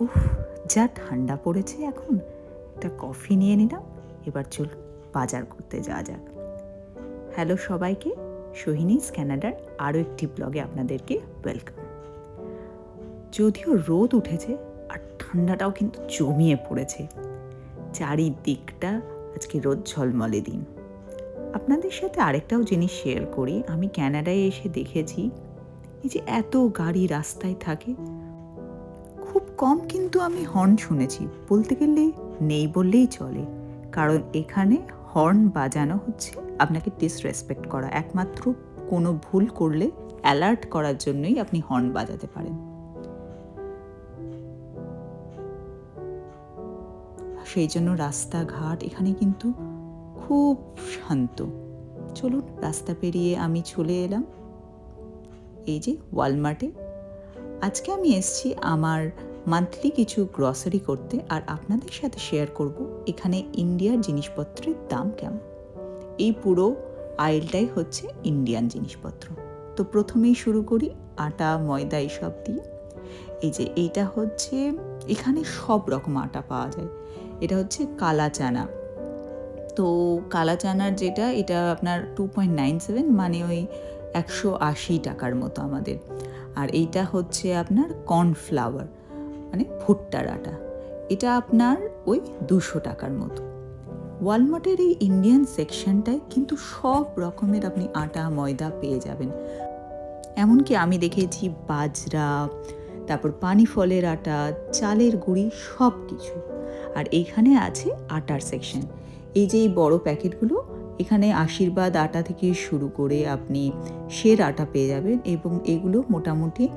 উফ, যা ঠান্ডা পড়েছে এখন। একটা কফি নিয়ে নিলাম, এবার চল বাজার করতে যাওয়া যাক। হ্যালো সবাইকে সোহিনীস ক্যানাডার আরও একটি ব্লগে আপনাদেরকে ওয়েলকাম। যদিও রোদ উঠেছে, আর ঠান্ডাটাও কিন্তু জমিয়ে পড়েছে। চারিদিকটা আজকে রোদ ঝলমলে দিন। আপনাদের সাথে আরেকটাও জিনিস শেয়ার করি। আমি ক্যানাডায় এসে দেখেছি, এই যে এত গাড়ি রাস্তায় থাকে খুব কম কিন্তু আমি হর্ন শুনেছি। বলতে গেলে নেই বললেই চলে। কারণ এখানে হর্ন বাজানো হচ্ছে। আপনাকে ডিসরেসপেক্ট করা। একমাত্র কোনো ভুল করলে অ্যালার্ট করার জন্যই আপনি হর্ন বাজাতে পারেন। সেই জন্য রাস্তাঘাট এখানে কিন্তু খুব শান্ত। চলুন, রাস্তা পেরিয়ে আমি চলে এলাম। এই যে ওয়ালমার্টে। আজকে আমি এসছি আমার মান্থলি কিছু গ্রসারি করতে আর আপনাদের সাথে শেয়ার করব এখানে ইন্ডিয়ার জিনিসপত্রের দাম কেমন? এই পুরো আইলটাই হচ্ছে ইন্ডিয়ান জিনিসপত্র। তো প্রথমেই শুরু করি আটা, ময়দা এইসব দিয়ে। এই যে এইটা হচ্ছে, এখানে সব রকম আটা পাওয়া যায়। এটা হচ্ছে কালা চানা তো কালা চানার যেটা, এটা আপনার টু পয়েন্ট নাইন সেভেন মানে ওই একশো আশি টাকার মতো আমাদের। আর এইটা হচ্ছে আপনার কর্নফ্লাওয়ার মানে ভুট্টার আটা। এটা আপনার ওই দুশো টাকার মতো। ওয়ালমার্টের এই ইন্ডিয়ান সেকশনটায় কিন্তু সব রকমের আপনি আটা, ময়দা পেয়ে যাবেন। এমনকি আমি দেখেছি বাজরা, তারপর পানি ফলের আটা, চালের গুঁড়ি সব কিছু আর এইখানে আছে আটার সেকশন। এই যে এই বড়ো প্যাকেটগুলো, এখানে আশীর্বাদ আটা থেকে শুরু করে আপনি শের আটা পেয়ে যাবেন এবং এগুলো মোটামুটি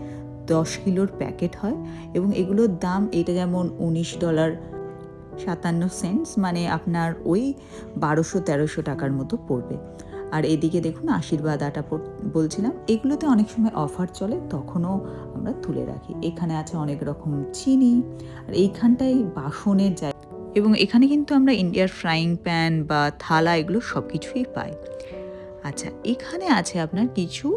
দশ কিলোর প্যাকেট হয় এবং এগুলোর দাম এটা যেমন উনিশ ডলার সাতান্ন সেন্টস মানে আপনার ওই বারোশো তেরোশো টাকার মতো পড়বে। আর এদিকে দেখুন আশীর্বাদ আটা বলছিলাম, এগুলোতে অনেক সময় অফার চলে, তখনও আমরা তুলে রাখি। এখানে আছে অনেক রকম চিনি, আর এইখানটায় বাসনের জায়গা। এবং এখানে কিন্তু আমরা ইন্ডিয়ার ফ্রাইং প্যান বা থালা এগুলো সব কিছুই পাই। আচ্ছা এখানে আছে আপনার কিছু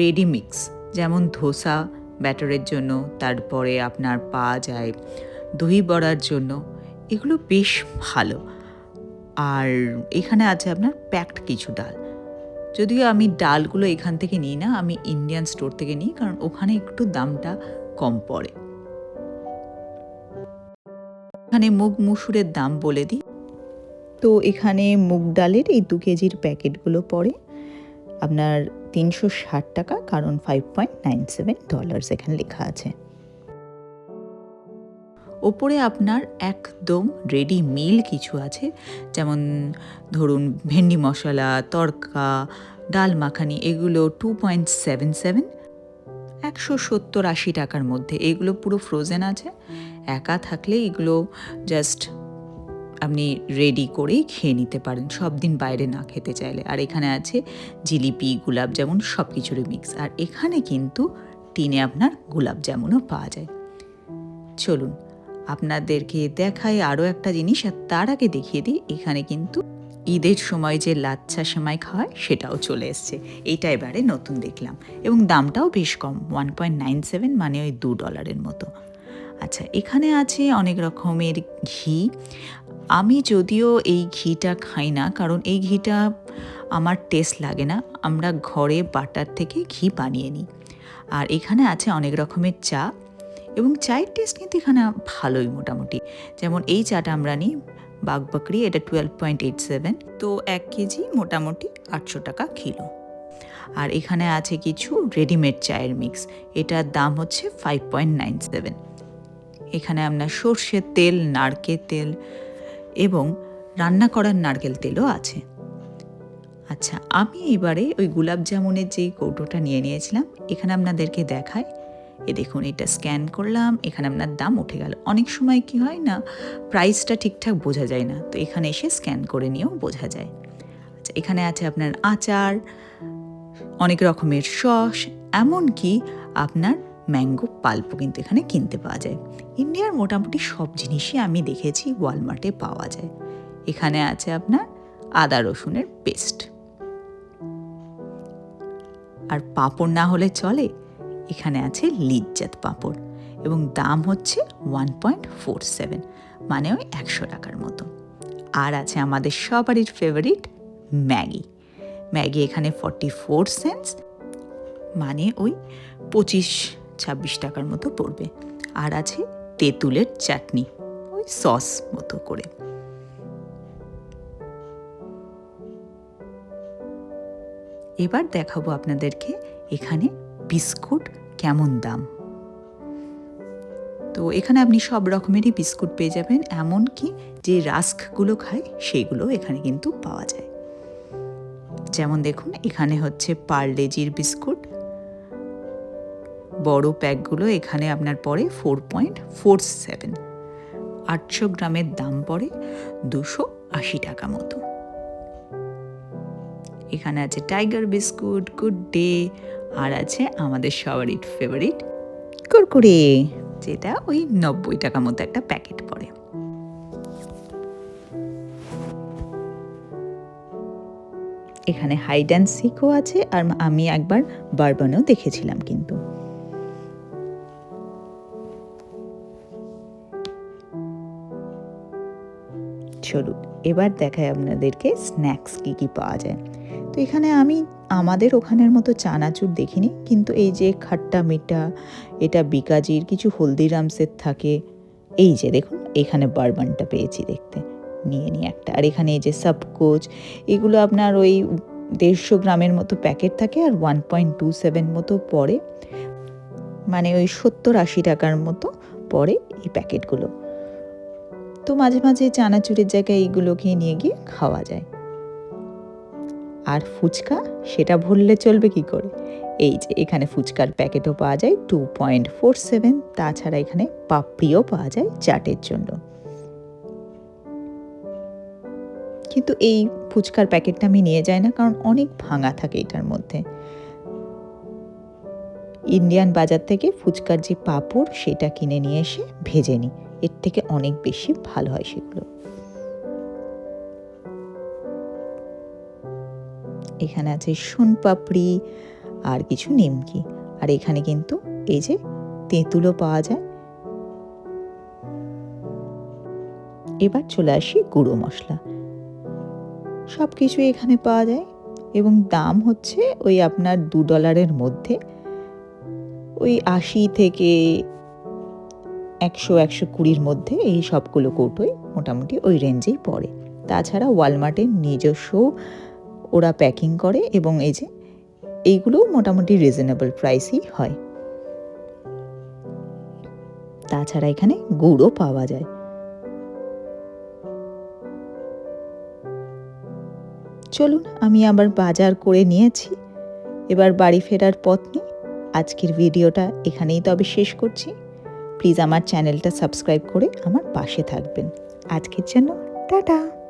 রেডি মিক্স, যেমন ধোসা ব্যাটারের জন্য, তারপরে আপনার পাওয়া যায় দই বড়ার জন্য, এগুলো বেশ ভালো। আর এখানে আছে আপনার প্যাকড কিছু ডাল। যদিও আমি ডালগুলো এখান থেকে নিই না, আমি ইন্ডিয়ান স্টোর থেকে নিই, কারণ ওখানে একটু দামটা কম পড়ে। এখানে মুগ মুসুরের দাম বলে দিই। তো এখানে মুগ ডালের এই দু কেজির প্যাকেটগুলো পড়ে। আপনার তিনশো ষাট টাকা, কারণ five point nine seven dollars এখানে লেখা আছে। ওপরে আপনার একদম রেডি মিল কিছু আছে, যেমন ধরুন ভেন্ডি মশলা তরকা ডাল মাখানি, এগুলো টু পয়েন্ট সেভেন সেভেন একশো সত্তর আশি টাকার মধ্যে। এগুলো পুরো ফ্রোজেন আছে। একা থাকলে এগুলো জাস্ট আপনি রেডি করেই খেয়ে নিতে পারেন। সব দিন বাইরে না খেতে চাইলে। আর এখানে আছে জিলিপি গুলাব জামুন সব কিছুরই মিক্স আর এখানে কিন্তু টিনে আপনার গোলাপ জামুনও পাওয়া যায়। চলুন, আপনাদেরকে দেখাই আরও একটা জিনিস। আর তার আগে দেখিয়ে দিই, এখানে কিন্তু ঈদের সময় যে লাচ্ছা সেমাই খাওয়ায়, সেটাও চলে এসছে। এইটা এবারে নতুন দেখলাম। এবং দামটাও বেশ কম ওয়ান পয়েন্ট নাইন সেভেন মানে ওই দু ডলারের মতো। আচ্ছা এখানে আছে অনেক রকমের ঘি। আমি যদিও এই ঘিটা খাই না, কারণ এই ঘিটা আমার টেস্ট লাগে না। আমরা ঘরে বাটার থেকে ঘি বানিয়ে নিই। আর এখানে আছে অনেক রকমের চা এবং চায়ের টেস্ট কিন্তু এখানে ভালোই মোটামুটি। যেমন এই চাটা আমরা নিই বাগবাকরি এটা টুয়েলভ পয়েন্ট এইট সেভেন তো এক কেজি মোটামুটি আটশো টাকা কিলো। আর এখানে আছে কিছু রেডিমেড চায়ের মিক্স এটার দাম হচ্ছে ফাইভ পয়েন্ট নাইন সেভেন এখানে আমরা সর্ষের তেল, নারকেল তেল এবং রান্না করার নারকেল তেলও আছে। আচ্ছা আমি এবারে ওই গোলাপ জামুনের যেই কৌটোটা নিয়ে নিয়েছিলাম, এখানে আপনাদেরকে দেখায় এ দেখুন, এটা স্ক্যান করলাম, এখানে আপনার দাম উঠে গেল। অনেক সময় কি হয় না, প্রাইসটা ঠিকঠাক বোঝা যায় না, তো এখানে এসে স্ক্যান করে নিয়েও বোঝা যায়। আচ্ছা এখানে আছে আপনার আচার, অনেক রকমের সস, এমনকি আপনার ম্যাঙ্গো পাল্পও কিন্তু এখানে কিনতে পাওয়া যায়। ইন্ডিয়ার মোটামুটি সব জিনিসই আমি দেখেছি ওয়ালমার্টে পাওয়া যায়। এখানে আছে আপনার আদা রসুনের পেস্ট। আর পাঁপড় না হলে চলে, এখানে আছে লিজ্জাত পাঁপড় এবং দাম হচ্ছে ওয়ান পয়েন্ট ফোর সেভেন মানে ওই একশো টাকার মতো। আর আছে আমাদের সবারই ফেভারিট ম্যাগি। ম্যাগি এখানে ফর্টি ফোর সেন্টস মানে ওই পঁচিশ ছাব্বিশ টাকার মতো পড়বে। আর আছে তেঁতুলের চাটনি, ওই সস মতো করে। এবার দেখাবো আপনাদেরকে এখানে বিস্কুট কেমন দাম। তো এখানে আপনি সব রকমেরই বিস্কুট পেয়ে যাবেন, এমনকি যে রাস্কগুলো খায় সেগুলো এখানে কিন্তু পাওয়া যায়। যেমন দেখুন, এখানে হচ্ছে পার্লেজির বিস্কুট বড় প্যাকগুলো এখানে আপনার পড়ে ফোর পয়েন্ট ফোর সেভেন আটশো গ্রামের দাম পড়ে দুশো আশি টাকা মতো। এখানে আছে টাইগার বিস্কুট গুড ডে আর আছে আমাদের সবারই ফেভারিট কুরকুরে, যেটা ওই নব্বই টাকা মতো একটা প্যাকেট পড়ে। এখানে হাইড অ্যান্ড সিকও আছে, আর আমি একবার বারবানও দেখেছিলাম কিন্তু। চলুন এবার দেখায় আপনাদেরকে স্ন্যাক্স কী কী পাওয়া যায়। তো এখানে আমি আমাদের ওখানের মতো চানাচুর দেখিনি, কিন্তু এই যে খাট্টা মিঠা, এটা বিকাজির কিছু হলদিরামসের থাকে, এই যে দেখুন, এখানে বারবানটা পেয়েছি দেখতে। নিয়ে নিয়ে একটা। আর এখানে এই যে সাবকোচ এগুলো আপনার ওই দেড়শো গ্রামের মতো প্যাকেট থাকে আর ওয়ান পয়েন্ট টু সেভেন মতো পড়ে। মানে ওই সত্তর আশি টাকার মতো পড়ে এই প্যাকেটগুলো। তো মাঝে মাঝে চানাচুরের জায়গায় এইগুলোকে নিয়ে গিয়ে খাওয়া যায়। আর ফুচকা, সেটা ভরলে চলবে কি করে? এই যে, এখানে ফুচকার প্যাকেটও পাওয়া যায় টু পয়েন্ট ফোর সেভেন তাছাড়া এখানে পাপড়িও পাওয়া যায় চাটের জন্য। কিন্তু এই ফুচকার প্যাকেটটা আমি নিয়ে যাই না, কারণ অনেক ভাঙা থাকে এটার মধ্যে। ইন্ডিয়ান বাজার থেকে ফুচকার যে পাপড়, সেটা কিনে নিয়ে এসে ভেজে নিই। এর থেকে অনেক বেশি ভালো হয় সেগুলো। এখানে আছে পাপড়ি, আর কিছু নিমকি। আর এখানে কিন্তু এই যে তেঁতুলও পাওয়া যায়। এবার চলে আসি গুঁড়ো মশলা। সব কিছু এখানে পাওয়া যায় এবং দাম হচ্ছে ওই আপনার দু ডলারের মধ্যে। ওই আশি থেকে একশো একশো কুড়ির মধ্যে এই সবগুলো কৌটোই মোটামুটি ওই রেঞ্জেই পড়ে। তাছাড়া ওয়ালমার্টের নিজস্ব ওরা প্যাকিং করে এবং এই যে এইগুলো মোটামুটি রিজনেবল প্রাইসই হয়। তাছাড়া এখানে গুড়ও পাওয়া যায়। চলুন আমি আবার বাজার করে নিয়েছি। এবার বাড়ি ফেরার পথ নিয়ে আজকের ভিডিওটা এখানেই তবে শেষ করছি। প্লিজ আমার চ্যানেলটা সাবস্ক্রাইব করে আমার পাশে থাকবেন। আজকের জন্য টাটা।